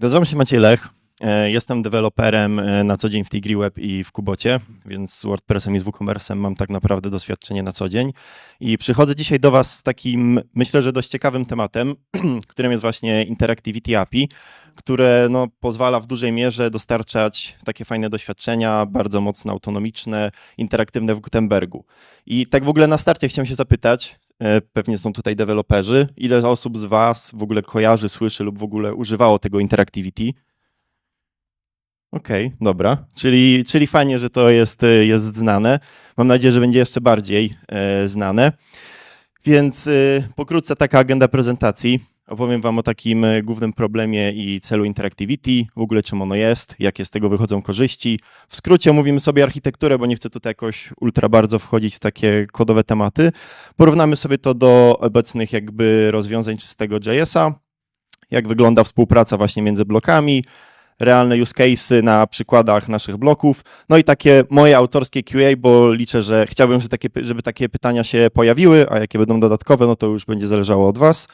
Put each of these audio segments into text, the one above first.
Nazywam się Maciej Lech. E, Jestem deweloperem e, na co dzień w Tigri Web i w Kubocie, więc z WordPressem i z WooCommerce'em mam tak naprawdę doświadczenie na co dzień. I przychodzę dzisiaj do Was z takim, myślę, że dość ciekawym tematem, którym jest właśnie Interactivity API, które no, pozwala w dużej mierze dostarczać takie fajne doświadczenia, bardzo mocno autonomiczne, interaktywne w Gutenbergu. I tak w ogóle na starcie chciałem się zapytać, pewnie są tutaj deweloperzy, ile osób z Was w ogóle kojarzy, słyszy lub w ogóle używało tego Interactivity? Okej, dobra. Czyli, czyli fajnie, że to jest, e, jest znane. Mam nadzieję, że będzie jeszcze bardziej e, znane. Więc e, pokrótce taka agenda prezentacji. Opowiem Wam o takim e, głównym problemie i celu Interactivity, w ogóle czym ono jest, jakie z tego wychodzą korzyści. W skrócie omówimy sobie architekturę, bo nie chcę tutaj jakoś ultra bardzo wchodzić w takie kodowe tematy. Porównamy sobie to do obecnych jakby rozwiązań czystego JS-a, jak wygląda współpraca właśnie między blokami, realne use cases na przykładach naszych bloków. No i takie moje autorskie QA, bo liczę, że chciałbym, żeby takie, żeby takie pytania się pojawiły, a jakie będą dodatkowe, no to już będzie zależało od Was.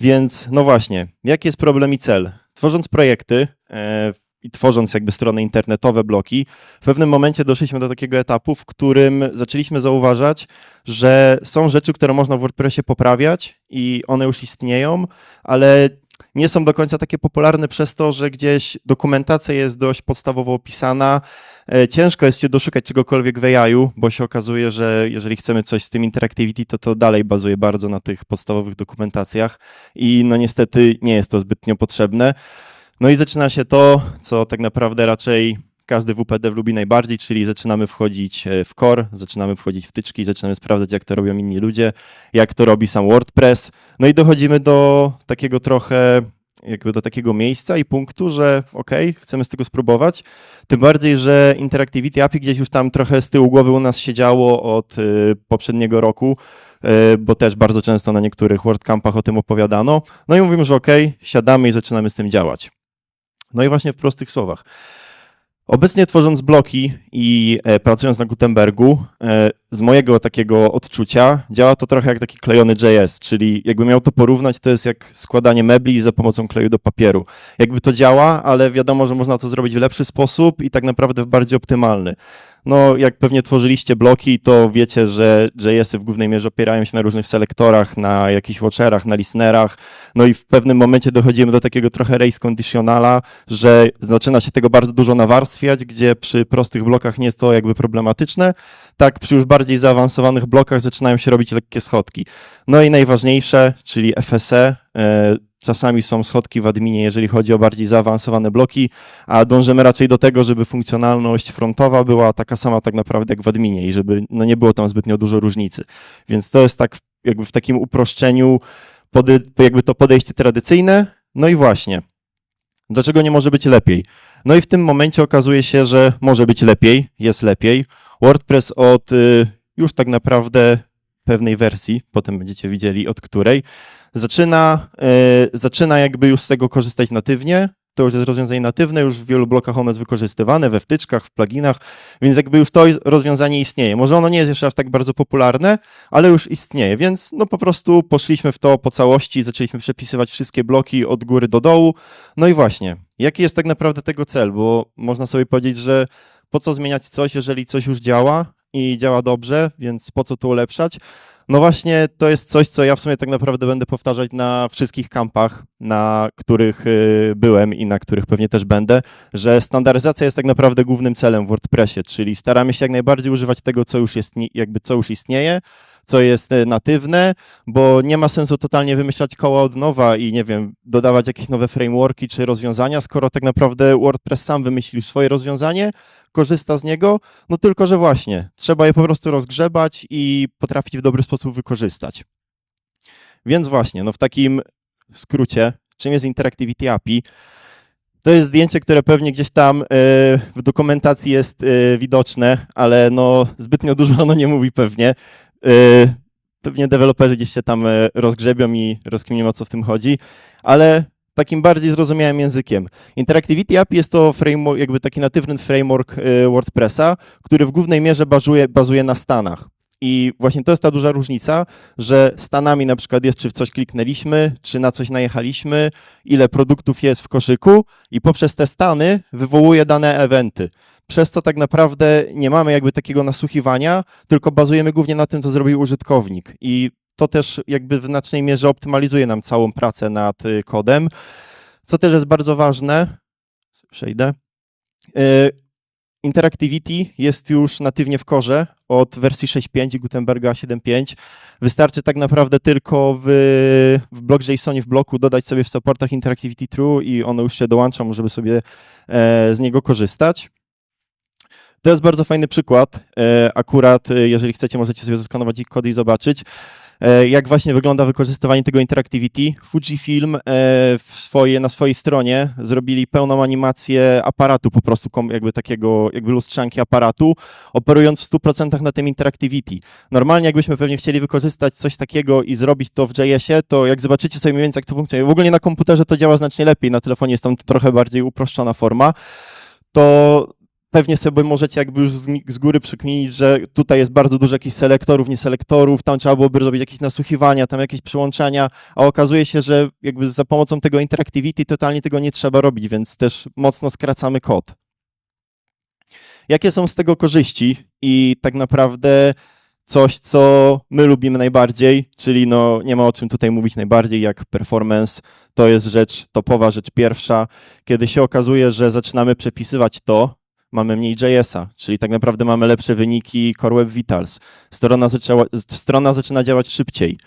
Więc no właśnie, jaki jest problem i cel? Tworząc projekty e, i tworząc jakby strony internetowe, bloki, w pewnym momencie doszliśmy do takiego etapu, w którym zaczęliśmy zauważać, że są rzeczy, które można w WordPressie poprawiać i one już istnieją, ale nie są do końca takie popularne przez to, że gdzieś dokumentacja jest dość podstawowo opisana. E, Ciężko jest się doszukać czegokolwiek w AI-u, bo się okazuje, że jeżeli chcemy coś z tym interactivity, to to dalej bazuje bardzo na tych podstawowych dokumentacjach i no niestety nie jest to zbytnio potrzebne. No i zaczyna się to, co tak naprawdę raczej każdy WPD lubi najbardziej, czyli zaczynamy wchodzić e, w core, zaczynamy wchodzić w tyczki, zaczynamy sprawdzać, jak to robią inni ludzie, jak to robi sam WordPress. No i dochodzimy do takiego trochę, jakby do takiego miejsca i punktu, że ok, chcemy z tego spróbować. Tym bardziej, że Interactivity API gdzieś już tam trochę z tyłu głowy u nas siedziało od y, poprzedniego roku, y, bo też bardzo często na niektórych WordCampach o tym opowiadano. No i mówimy, że ok, siadamy i zaczynamy z tym działać. No i właśnie w prostych słowach. Obecnie tworząc bloki i e, pracując na Gutenbergu, e, z mojego takiego odczucia działa to trochę jak taki klejony JS, czyli jakby miał to porównać, to jest jak składanie mebli za pomocą kleju do papieru. Jakby to działa, ale wiadomo, że można to zrobić w lepszy sposób i tak naprawdę w bardziej optymalny. No, jak pewnie tworzyliście bloki, to wiecie, że JS-y w głównej mierze opierają się na różnych selektorach, na jakichś watcherach, na listenerach. No i w pewnym momencie dochodzimy do takiego trochę race conditionala, że zaczyna się tego bardzo dużo nawarstwiać, gdzie przy prostych blokach nie jest to jakby problematyczne. Tak, przy już bardziej zaawansowanych blokach zaczynają się robić lekkie schodki. No i najważniejsze, czyli FSE. e, Czasami są schodki w adminie, jeżeli chodzi o bardziej zaawansowane bloki, a dążymy raczej do tego, żeby funkcjonalność frontowa była taka sama tak naprawdę jak w adminie i żeby no, nie było tam zbytnio dużo różnicy. Więc to jest tak jakby w takim uproszczeniu jakby to podejście tradycyjne. No i właśnie, dlaczego nie może być lepiej? No i w tym momencie okazuje się, że może być lepiej, jest lepiej. WordPress od y, już tak naprawdę pewnej wersji, potem będziecie widzieli od której, zaczyna, y, zaczyna jakby już z tego korzystać natywnie. To już jest rozwiązanie natywne, już w wielu blokach ono jest wykorzystywane, we wtyczkach, w pluginach, więc jakby już to rozwiązanie istnieje. Może ono nie jest jeszcze aż tak bardzo popularne, ale już istnieje, więc no po prostu poszliśmy w to po całości, zaczęliśmy przepisywać wszystkie bloki od góry do dołu. No i właśnie, jaki jest tak naprawdę tego cel? Bo można sobie powiedzieć, że po co zmieniać coś, jeżeli coś już działa i działa dobrze, więc po co to ulepszać? No właśnie, to jest coś, co ja w sumie tak naprawdę będę powtarzać na wszystkich kampach, na których y, byłem i na których pewnie też będę, że standaryzacja jest tak naprawdę głównym celem w WordPressie, czyli staramy się jak najbardziej używać tego, co już jest, jakby co już istnieje, co jest y, natywne, bo nie ma sensu totalnie wymyślać koła od nowa i nie wiem, dodawać jakieś nowe frameworki czy rozwiązania, skoro tak naprawdę WordPress sam wymyślił swoje rozwiązanie, korzysta z niego, no tylko, że właśnie, trzeba je po prostu rozgrzebać i potrafić w dobry sposób wykorzystać. Więc właśnie, no w takim skrócie, czym jest Interactivity API? To jest zdjęcie, które pewnie gdzieś tam e, w dokumentacji jest e, widoczne, ale no zbytnio dużo ono nie mówi pewnie. E, Pewnie deweloperzy gdzieś się tam e, rozgrzebią i rozkminią o co w tym chodzi, ale takim bardziej zrozumiałym językiem. Interactivity API jest to framework, jakby taki natywny framework e, WordPressa, który w głównej mierze bazuje, bazuje na stanach. I właśnie to jest ta duża różnica, że stanami na przykład jest, czy w coś kliknęliśmy, czy na coś najechaliśmy, ile produktów jest w koszyku i poprzez te stany wywołuje dane eventy. Przez to tak naprawdę nie mamy jakby takiego nasłuchiwania, tylko bazujemy głównie na tym, co zrobił użytkownik. I to też jakby w znacznej mierze optymalizuje nam całą pracę nad y, kodem. Co też jest bardzo ważne, przejdę. Interactivity jest już natywnie w korze od wersji 6.5 i Gutenberga 7.5. Wystarczy tak naprawdę tylko w, w block.jsonie w bloku dodać sobie w supportach Interactivity True i ono już się dołącza, żeby sobie e, z niego korzystać. To jest bardzo fajny przykład. E, akurat, e, jeżeli chcecie, możecie sobie zeskanować ich kody i zobaczyć, jak właśnie wygląda wykorzystywanie tego Interactivity. Fujifilm e, swoje, na swojej stronie zrobili pełną animację aparatu, po prostu jakby takiego, jakby lustrzanki aparatu, operując w 100% na tym Interactivity. Normalnie jakbyśmy pewnie chcieli wykorzystać coś takiego i zrobić to w JS-ie, to jak zobaczycie sobie mniej więcej jak to funkcjonuje, w ogóle na komputerze to działa znacznie lepiej, na telefonie jest tam trochę bardziej uproszczona forma, to pewnie sobie możecie jakby już z, góry przykminić, że tutaj jest bardzo dużo jakichś selektorów, nieselektorów, tam trzeba byłoby robić jakieś nasłuchiwania, tam jakieś przyłączenia, a okazuje się, że jakby za pomocą tego interactivity totalnie tego nie trzeba robić, więc też mocno skracamy kod. Jakie są z tego korzyści? I tak naprawdę coś, co my lubimy najbardziej, czyli no nie ma o czym tutaj mówić najbardziej jak performance, to jest rzecz topowa, rzecz pierwsza, kiedy się okazuje, że zaczynamy przepisywać to, mamy mniej JS-a, czyli tak naprawdę mamy lepsze wyniki Core Web Vitals. Strona zaczęła, strona zaczyna działać szybciej.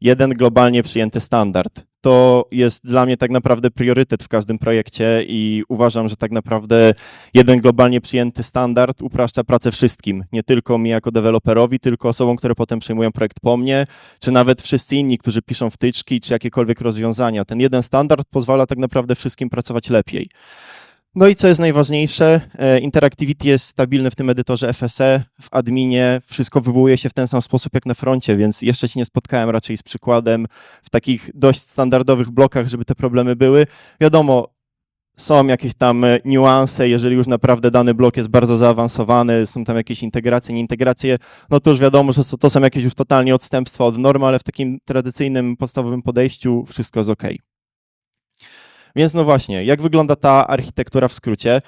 Jeden globalnie przyjęty standard. To jest dla mnie tak naprawdę priorytet w każdym projekcie i uważam, że tak naprawdę jeden globalnie przyjęty standard upraszcza pracę wszystkim. Nie tylko mi jako deweloperowi, tylko osobom, które potem przejmują projekt po mnie, czy nawet wszyscy inni, którzy piszą wtyczki, czy jakiekolwiek rozwiązania. Ten jeden standard pozwala tak naprawdę wszystkim pracować lepiej. No i co jest najważniejsze, e, Interactivity jest stabilny w tym edytorze FSE, w adminie, wszystko wywołuje się w ten sam sposób jak na froncie, więc jeszcze się nie spotkałem raczej z przykładem w takich dość standardowych blokach, żeby te problemy były. Wiadomo, są jakieś tam e, niuanse, jeżeli już naprawdę dany blok jest bardzo zaawansowany, są tam jakieś integracje, nieintegracje, no to już wiadomo, że to, są jakieś już totalnie odstępstwa od normy, ale w takim tradycyjnym, podstawowym podejściu wszystko jest ok. Więc no właśnie, jak wygląda ta architektura w skrócie?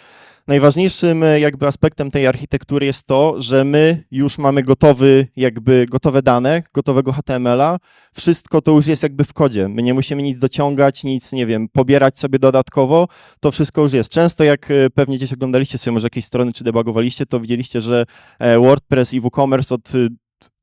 Najważniejszym e, jakby aspektem tej architektury jest to, że my już mamy gotowy, jakby gotowe dane, gotowego HTML-a. Wszystko to już jest jakby w kodzie. My nie musimy nic dociągać, nic, nie wiem, pobierać sobie dodatkowo. To wszystko już jest. Często jak e, pewnie gdzieś oglądaliście sobie może jakieś strony czy debugowaliście, to widzieliście, że e, WordPress i WooCommerce od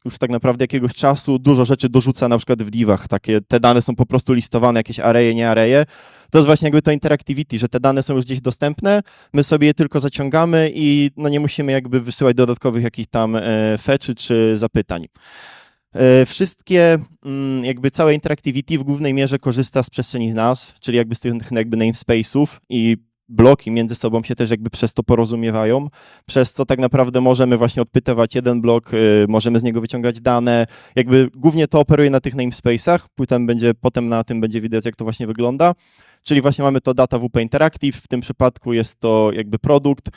już tak naprawdę jakiegoś czasu dużo rzeczy dorzuca na przykład w divach. Takie, te dane są po prostu listowane, jakieś areje, nie areje. To jest właśnie jakby to interactivity, że te dane są już gdzieś dostępne, my sobie je tylko zaciągamy i no nie musimy jakby wysyłać dodatkowych jakichś tam e, feczy czy zapytań. E, wszystkie, mm, jakby całe interactivity w głównej mierze korzysta z przestrzeni nazw, czyli jakby z tych jakby namespace'ów i bloki między sobą się też jakby przez to porozumiewają, przez co tak naprawdę możemy właśnie odpytywać jeden blok, y, możemy z niego wyciągać dane, jakby głównie to operuje na tych namespace'ach, potem będzie, potem na tym będzie widać, jak to właśnie wygląda, czyli właśnie mamy to data WP Interactive, w tym przypadku jest to jakby produkt,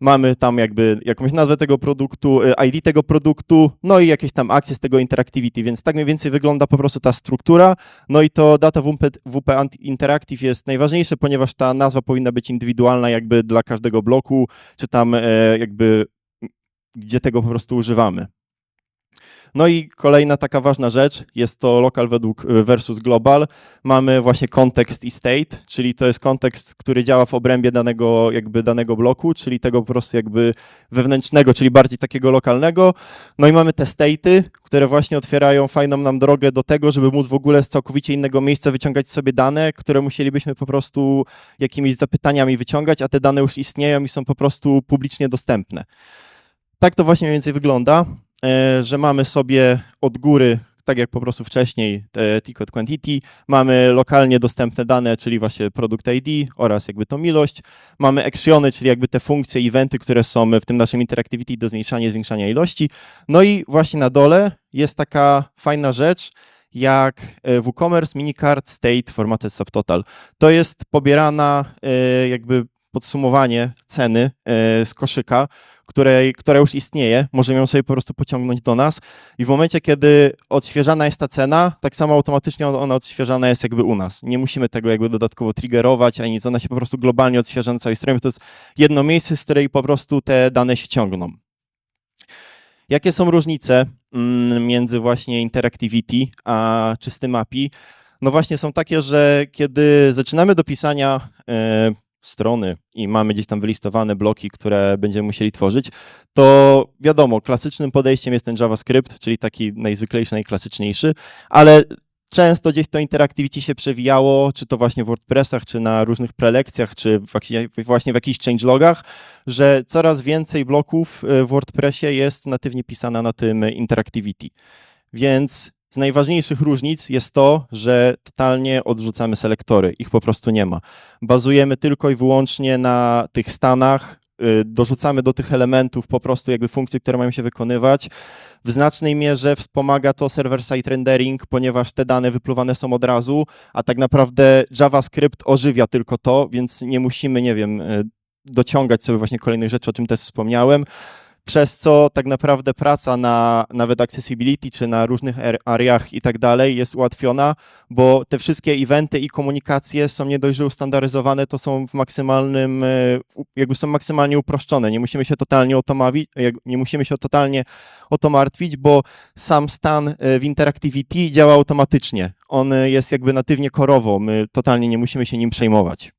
mamy tam jakby jakąś nazwę tego produktu, y, ID tego produktu, no i jakieś tam akcje z tego interactivity, więc tak mniej więcej wygląda po prostu ta struktura. No i to data WP, WP Interactive jest najważniejsze, ponieważ ta nazwa powinna być indywidualna jakby dla każdego bloku, czy tam e, jakby gdzie tego po prostu używamy. No i kolejna taka ważna rzecz jest to local według y, versus global. Mamy właśnie kontekst i state, czyli to jest kontekst, który działa w obrębie danego jakby danego bloku, czyli tego po prostu jakby wewnętrznego, czyli bardziej takiego lokalnego. No i mamy te state'y, które właśnie otwierają fajną nam drogę do tego, żeby móc w ogóle z całkowicie innego miejsca wyciągać sobie dane, które musielibyśmy po prostu jakimiś zapytaniami wyciągać, a te dane już istnieją i są po prostu publicznie dostępne. Tak to właśnie mniej więcej wygląda. E, że mamy sobie od góry, tak jak po prostu wcześniej, ticket quantity, mamy lokalnie dostępne dane, czyli właśnie produkt ID oraz jakby tą ilość. Mamy actiony, czyli jakby te funkcje, eventy, które są w tym naszym interactivity do zmniejszania, zwiększania ilości. No i właśnie na dole jest taka fajna rzecz, jak e, WooCommerce Minicard State Formatted Subtotal. To jest pobierana e, jakby podsumowanie ceny e, z koszyka, której, która już istnieje, możemy ją sobie po prostu pociągnąć do nas i w momencie, kiedy odświeżana jest ta cena, tak samo automatycznie ona- odświeżana jest jakby u nas. Nie musimy tego jakby dodatkowo triggerować, ani nic, ona się po prostu globalnie odświeża na całej stronie, to jest jedno miejsce, z której po prostu te dane się ciągną. Jakie są różnice mm, między właśnie Interactivity a czystym API? No właśnie są takie, że kiedy zaczynamy do pisania e, strony i mamy gdzieś tam wylistowane bloki, które będziemy musieli tworzyć, to wiadomo, klasycznym podejściem jest ten JavaScript, czyli taki najzwyklejszy, najklasyczniejszy, ale często gdzieś to Interactivity się przewijało, czy to właśnie w WordPressach, czy na różnych prelekcjach, czy właśnie- w jakichś changelogach, że coraz więcej bloków e, w WordPressie jest natywnie pisana na tym Interactivity. Więc z najważniejszych różnic jest to, że totalnie odrzucamy selektory, ich po prostu nie ma. Bazujemy tylko i wyłącznie na tych stanach, y, dorzucamy do tych elementów po prostu jakby funkcje, które mają się wykonywać. W znacznej mierze wspomaga to server-side rendering, ponieważ te dane wypluwane są od razu, a tak naprawdę JavaScript ożywia tylko to, więc nie musimy, nie wiem, y, dociągać sobie właśnie kolejnych rzeczy, o czym też wspomniałem przez co tak naprawdę praca na nawet accessibility czy na różnych ar- areach i tak dalej jest ułatwiona, bo te wszystkie eventy i komunikacje są nie dość, że ustandaryzowane, to są w maksymalnym, e, jakby są maksymalnie uproszczone. Nie musimy się totalnie o to mawi- jak- nie musimy się totalnie o to martwić, bo sam stan e, w Interactivity działa automatycznie. On e, jest jakby natywnie korowo, my totalnie nie musimy się nim przejmować.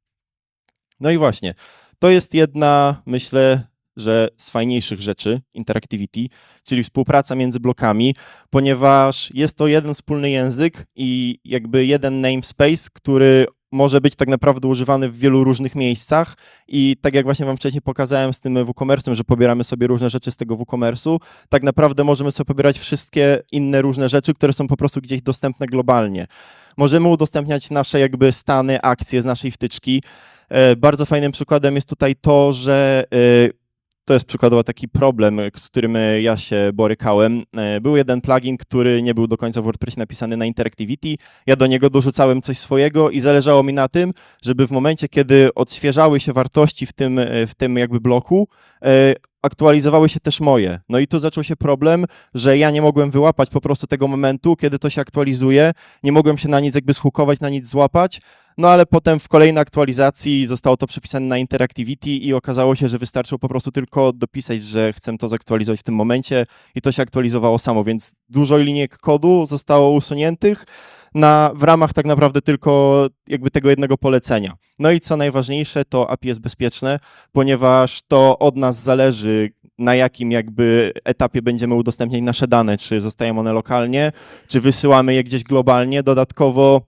No i właśnie, to jest jedna, myślę, że z fajniejszych rzeczy Interactivity, czyli współpraca między blokami, ponieważ jest to jeden wspólny język i jakby jeden namespace, który może być tak naprawdę używany w wielu różnych miejscach i tak jak właśnie wam wcześniej pokazałem z tym WooCommerce'em, że pobieramy sobie różne rzeczy z tego WooCommerce'u, tak naprawdę możemy sobie pobierać wszystkie inne różne rzeczy, które są po prostu gdzieś dostępne globalnie. Możemy udostępniać nasze jakby stany, akcje z naszej wtyczki. E, Bardzo fajnym przykładem jest tutaj to, że e, to jest przykładowo taki problem, z którym e, ja się borykałem. E, Był jeden plugin, który nie był do końca w WordPressie napisany na Interactivity. Ja do niego dorzucałem coś swojego i zależało mi na tym, żeby w momencie, kiedy odświeżały się wartości w tym, e, w tym jakby bloku, aktualizowały się też moje. No i tu zaczął się problem, że ja nie mogłem wyłapać po prostu tego momentu, kiedy to się aktualizuje, nie mogłem się na nic jakby schukować, na nic złapać, no ale potem w kolejnej aktualizacji zostało to przepisane na Interactivity i okazało się, że wystarczyło po prostu tylko dopisać, że chcę to zaktualizować w tym momencie i to się aktualizowało samo, więc dużo linijek kodu zostało usuniętych na, w ramach tak naprawdę tylko jakby tego jednego polecenia. No i co najważniejsze, to API jest bezpieczne, ponieważ to od nas zależy, na jakim jakby etapie będziemy udostępniać nasze dane, czy zostają one lokalnie, czy wysyłamy je gdzieś globalnie. Dodatkowo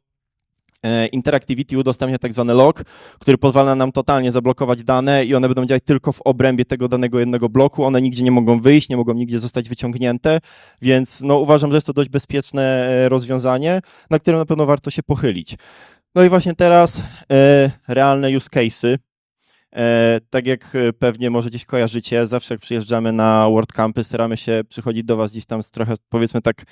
Interactivity udostępnia tak zwany log, który pozwala nam totalnie zablokować dane i one będą działać tylko w obrębie tego danego jednego bloku. One nigdzie nie mogą wyjść, nie mogą nigdzie zostać wyciągnięte, więc no, uważam, że jest to dość bezpieczne e, rozwiązanie, na którym na pewno warto się pochylić. No i właśnie teraz e, realne use case'y. E, tak jak e, pewnie może gdzieś kojarzycie, zawsze jak przyjeżdżamy na WordCampy, staramy się przychodzić do Was gdzieś tam z trochę, powiedzmy tak,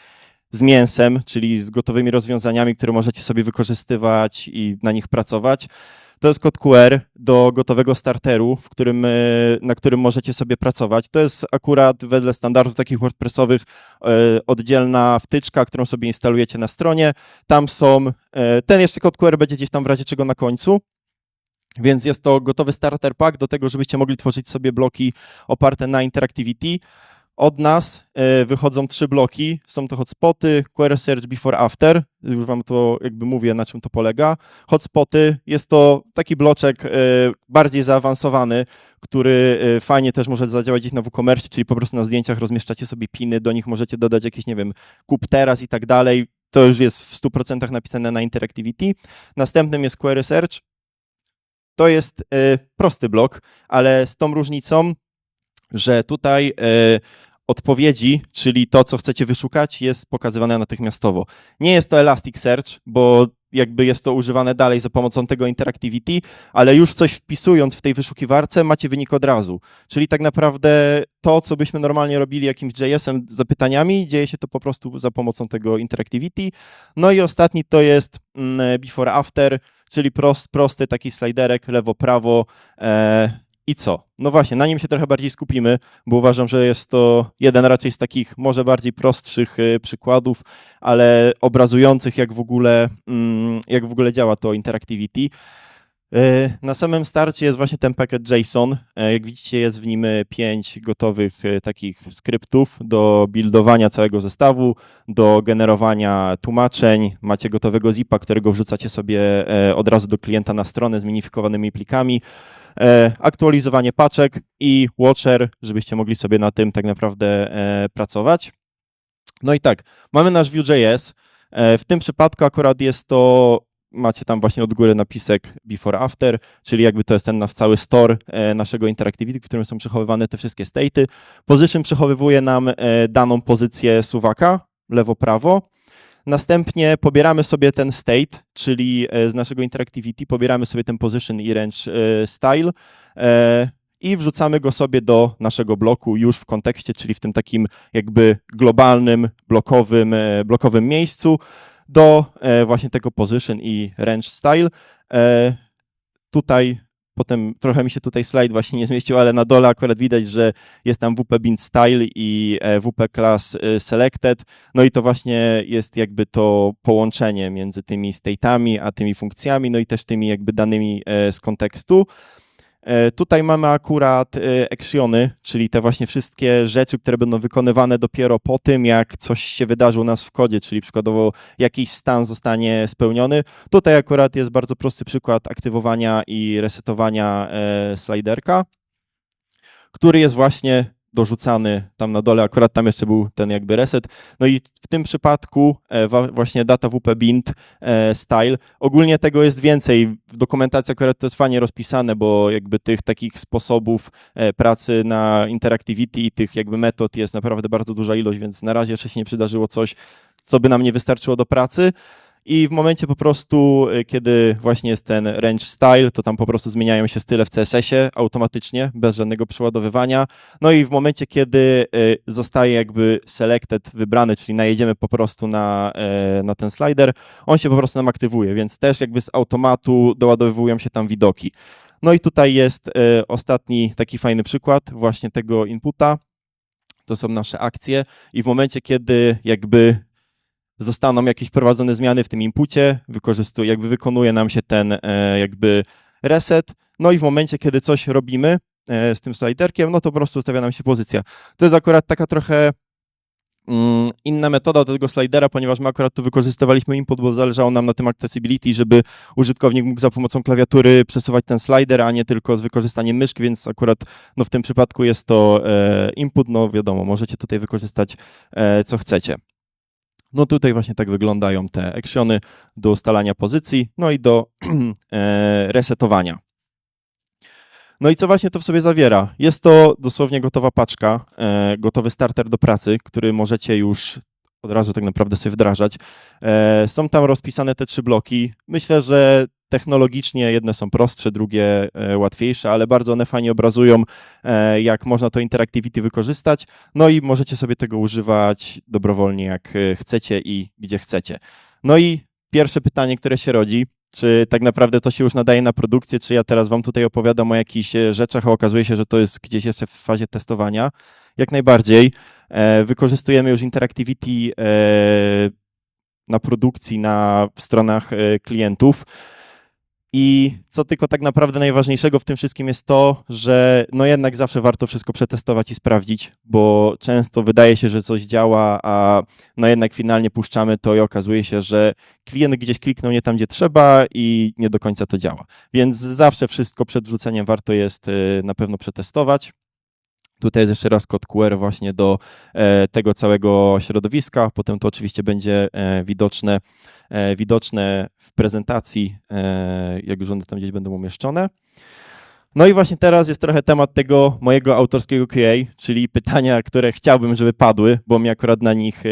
z mięsem, czyli z gotowymi rozwiązaniami, które możecie sobie wykorzystywać i na nich pracować. To jest kod QR do gotowego starteru, w którym, e, na którym możecie sobie pracować. To jest akurat wedle standardów takich WordPressowych e, oddzielna wtyczka, którą sobie instalujecie na stronie. Tam są, e, ten jeszcze kod QR będzie gdzieś tam w razie czego na końcu. Więc jest to gotowy starter pack do tego, żebyście mogli tworzyć sobie bloki oparte na Interactivity. Od nas e, wychodzą trzy bloki. Są to hotspoty, query search before after. Już wam to jakby mówię, na czym to polega. Hotspoty jest to taki bloczek e, bardziej zaawansowany, który e, fajnie też może zadziałać gdzieś na WooCommerce, czyli po prostu na zdjęciach rozmieszczacie sobie piny, do nich możecie dodać jakieś, nie wiem, kup teraz i tak dalej. To już jest w 100% napisane na Interactivity. Następnym jest query search. To jest prosty blok, ale z tą różnicą, że tutaj e, odpowiedzi, czyli to, co chcecie wyszukać, jest pokazywane natychmiastowo. Nie jest to Elasticsearch, bo jakby jest to używane dalej za pomocą tego Interactivity, ale już coś wpisując w tej wyszukiwarce, macie wynik od razu. Czyli tak naprawdę to, co byśmy normalnie robili jakimś JS-em zapytaniami, dzieje się to po prostu za pomocą tego Interactivity. No i ostatni to jest mm, before after, czyli prost, prosty taki slajderek lewo-prawo. E, I co? No właśnie, na nim się trochę bardziej skupimy, bo uważam, że jest to jeden raczej z takich może bardziej prostszych y, przykładów, ale obrazujących, jak w ogóle, mm, jak w ogóle działa to Interactivity. E, na samym starcie jest właśnie ten packet JSON. E, jak widzicie, jest w nim pięć gotowych takich skryptów do buildowania całego zestawu, do generowania tłumaczeń. Macie gotowego zipa, którego wrzucacie sobie od razu do klienta na stronę z minifikowanymi plikami. Aktualizowanie paczek i Watcher, żebyście mogli sobie na tym tak naprawdę pracować. No i tak, mamy nasz Vue.js. W tym przypadku akurat jest to macie tam właśnie od góry napisek before after, czyli jakby to jest ten nasz cały store e, naszego interactivity, w którym są przechowywane te wszystkie state'y. Position przechowywuje nam e, daną pozycję suwaka, lewo-prawo. Następnie pobieramy sobie ten state, czyli e, z naszego interactivity pobieramy sobie ten position i range style i wrzucamy go sobie do naszego bloku już w kontekście, czyli w tym takim jakby globalnym, blokowym, blokowym miejscu do e, właśnie tego position i range style. E, tutaj potem trochę mi się tutaj slajd właśnie nie zmieścił, ale na dole akurat widać, że jest tam WP Bind Style i e, WP Class Selected. No i to właśnie jest jakby to połączenie między tymi state'ami, a tymi funkcjami, no i też tymi jakby danymi z kontekstu. E, tutaj mamy akurat e, actiony, czyli te właśnie wszystkie rzeczy, które będą wykonywane dopiero po tym, jak coś się wydarzy u nas w kodzie, czyli przykładowo jakiś stan zostanie spełniony. Tutaj akurat jest bardzo prosty przykład aktywowania i resetowania e, sliderka, który jest właśnie dorzucany tam na dole, akurat tam jeszcze był ten jakby reset. No i w tym przypadku e, właśnie data WP bind e, style. Ogólnie tego jest więcej. W dokumentacji akurat to jest fajnie rozpisane, bo jakby tych takich sposobów e, pracy na interactivity i tych jakby metod jest naprawdę bardzo duża ilość, więc na razie jeszcze się nie przydarzyło coś, co by nam nie wystarczyło do pracy. I w momencie po prostu, y, kiedy właśnie jest ten range style, to tam po prostu zmieniają się style w CSS-ie automatycznie, bez żadnego przeładowywania. No i w momencie, kiedy y, zostaje jakby selected, wybrany, czyli najedziemy po prostu na, e, na ten slider, on się po prostu nam aktywuje, więc też jakby z automatu doładowują się tam widoki. No i tutaj jest ostatni taki fajny przykład właśnie tego inputa. To są nasze akcje i w momencie, kiedy jakby zostaną jakieś wprowadzone zmiany w tym inpucie, wykorzystuje, jakby wykonuje nam się ten e, jakby reset, no i w momencie, kiedy coś robimy e, z tym sliderkiem, no to po prostu ustawia nam się pozycja. To jest akurat taka trochę mm, inna metoda do tego slidera, ponieważ my akurat tu wykorzystywaliśmy input, bo zależało nam na tym accessibility, żeby użytkownik mógł za pomocą klawiatury przesuwać ten slider, a nie tylko z wykorzystaniem myszki, więc akurat no, w tym przypadku jest to e, input, no wiadomo, możecie tutaj wykorzystać co chcecie. No tutaj właśnie tak wyglądają te actiony do ustalania pozycji, no i do e, resetowania. No i co właśnie to w sobie zawiera? Jest to dosłownie gotowa paczka, e, gotowy starter do pracy, który możecie już od razu tak naprawdę sobie wdrażać. E, są tam rozpisane te trzy bloki. Myślę, że technologicznie jedne są prostsze, drugie e, łatwiejsze, ale bardzo one fajnie obrazują, e, jak można to interactivity wykorzystać. No i możecie sobie tego używać dobrowolnie, jak e, chcecie i gdzie chcecie. No i pierwsze pytanie, które się rodzi, czy tak naprawdę to się już nadaje na produkcję, czy ja teraz wam tutaj opowiadam o jakichś rzeczach, a okazuje się, że to jest gdzieś jeszcze w fazie testowania. Jak najbardziej. Wykorzystujemy już interactivity na produkcji na stronach klientów. I co tylko tak naprawdę najważniejszego w tym wszystkim jest to, że no jednak zawsze warto wszystko przetestować i sprawdzić, bo często wydaje się, że coś działa, a no jednak finalnie puszczamy to i okazuje się, że klient gdzieś kliknął nie tam, gdzie trzeba i nie do końca to działa. Więc zawsze wszystko przed wrzuceniem warto jest y, na pewno przetestować. Tutaj jest jeszcze raz kod QR właśnie do e, tego całego środowiska. Potem to oczywiście będzie e, widoczne, e, widoczne w prezentacji, jak już one tam gdzieś będą umieszczone. No i właśnie teraz jest trochę temat tego mojego autorskiego QA, czyli pytania, które chciałbym, żeby padły, bo mi akurat na nich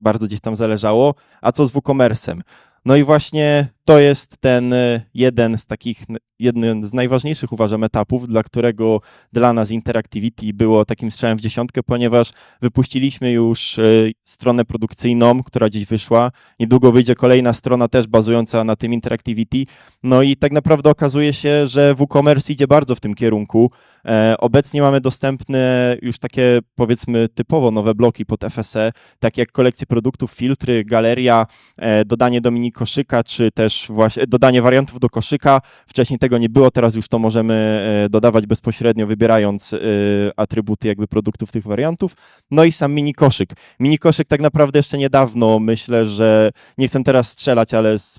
bardzo gdzieś tam zależało. A co z WooCommerce'em? No i właśnie to jest ten e, jeden z takich, jeden z najważniejszych uważam etapów, dla którego dla nas Interactivity było takim strzałem w dziesiątkę, ponieważ wypuściliśmy już e, stronę produkcyjną, która gdzieś wyszła. Niedługo wyjdzie kolejna strona też bazująca na tym Interactivity. No i tak naprawdę okazuje się, że WooCommerce idzie bardzo w tym kierunku. E, Obecnie mamy dostępne już takie powiedzmy typowo nowe bloki pod FSE, takie jak kolekcje produktów, filtry, galeria, e, dodanie do mini koszyka, czy też właśnie dodanie wariantów do koszyka. Wcześniej tego nie było, teraz już to możemy e, dodawać bezpośrednio, wybierając e, atrybuty jakby produktów tych wariantów. No i sam mini koszyk. Mini koszyk tak naprawdę jeszcze niedawno, myślę, że nie chcę teraz strzelać, ale z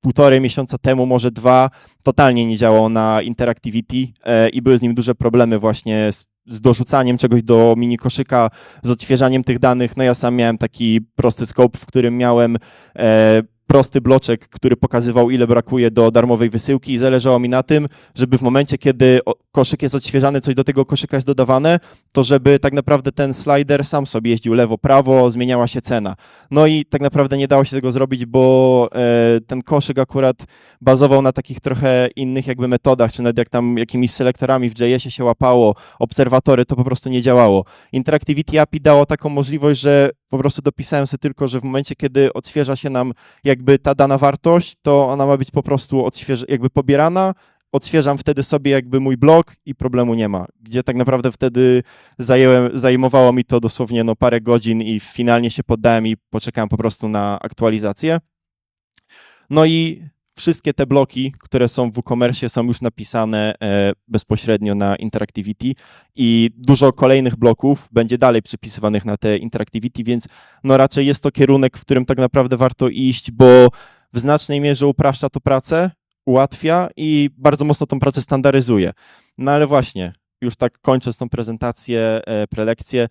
półtorej miesiąca temu, może dwa, totalnie nie działał na Interactivity e, i były z nim duże problemy właśnie z, z dorzucaniem czegoś do mini koszyka, z odświeżaniem tych danych. No ja sam miałem taki prosty scope, w którym miałem e, prosty bloczek, który pokazywał ile brakuje do darmowej wysyłki i zależało mi na tym, żeby w momencie, kiedy koszyk jest odświeżany, coś do tego koszyka jest dodawane, to żeby tak naprawdę ten slider sam sobie jeździł lewo-prawo, zmieniała się cena. No i tak naprawdę nie dało się tego zrobić, bo e, ten koszyk akurat bazował na takich trochę innych jakby metodach, czy nawet jak tam jakimiś selektorami w JS-ie się łapało, obserwatory, to po prostu nie działało. Interactivity API dało taką możliwość, że po prostu dopisałem sobie tylko, że w momencie, kiedy odświeża się nam jakby ta dana wartość, to ona ma być po prostu odśwież- jakby pobierana, odświeżam wtedy sobie jakby mój blok i problemu nie ma. Gdzie tak naprawdę wtedy zajęłem, zajmowało mi to dosłownie no parę godzin i finalnie się poddałem i poczekałem po prostu na aktualizację. No i wszystkie te bloki, które są w WooCommerce są już napisane e, bezpośrednio na Interactivity i dużo kolejnych bloków będzie dalej przypisywanych na te Interactivity, więc no raczej jest to kierunek, w którym tak naprawdę warto iść, bo w znacznej mierze upraszcza to pracę, ułatwia i bardzo mocno tą pracę standaryzuje. No ale właśnie, już tak kończąc tą prezentację, e, prelekcję,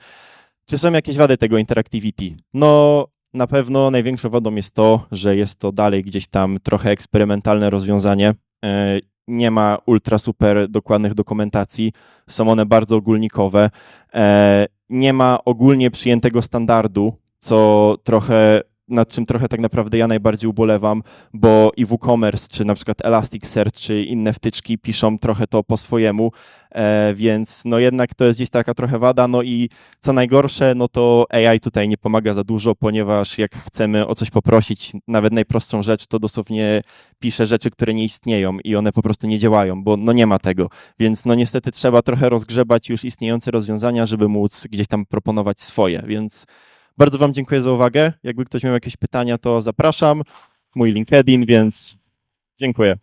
czy są jakieś wady tego Interactivity? No na pewno największą wadą jest to, że jest to dalej gdzieś tam trochę eksperymentalne rozwiązanie. E, Nie ma ultra super dokładnych dokumentacji, są one bardzo ogólnikowe. E, Nie ma ogólnie przyjętego standardu, co trochę nad czym trochę tak naprawdę ja najbardziej ubolewam, bo i WooCommerce, czy na przykład Elasticsearch, czy inne wtyczki piszą trochę to po swojemu, e, więc no jednak to jest gdzieś taka trochę wada, no i co najgorsze, no to AI tutaj nie pomaga za dużo, ponieważ jak chcemy o coś poprosić, nawet najprostszą rzecz, to dosłownie pisze rzeczy, które nie istnieją i one po prostu nie działają, bo no nie ma tego. Więc no niestety trzeba trochę rozgrzebać już istniejące rozwiązania, żeby móc gdzieś tam proponować swoje, więc bardzo Wam dziękuję za uwagę. Jakby ktoś miał jakieś pytania, to zapraszam. Mój LinkedIn, więc dziękuję.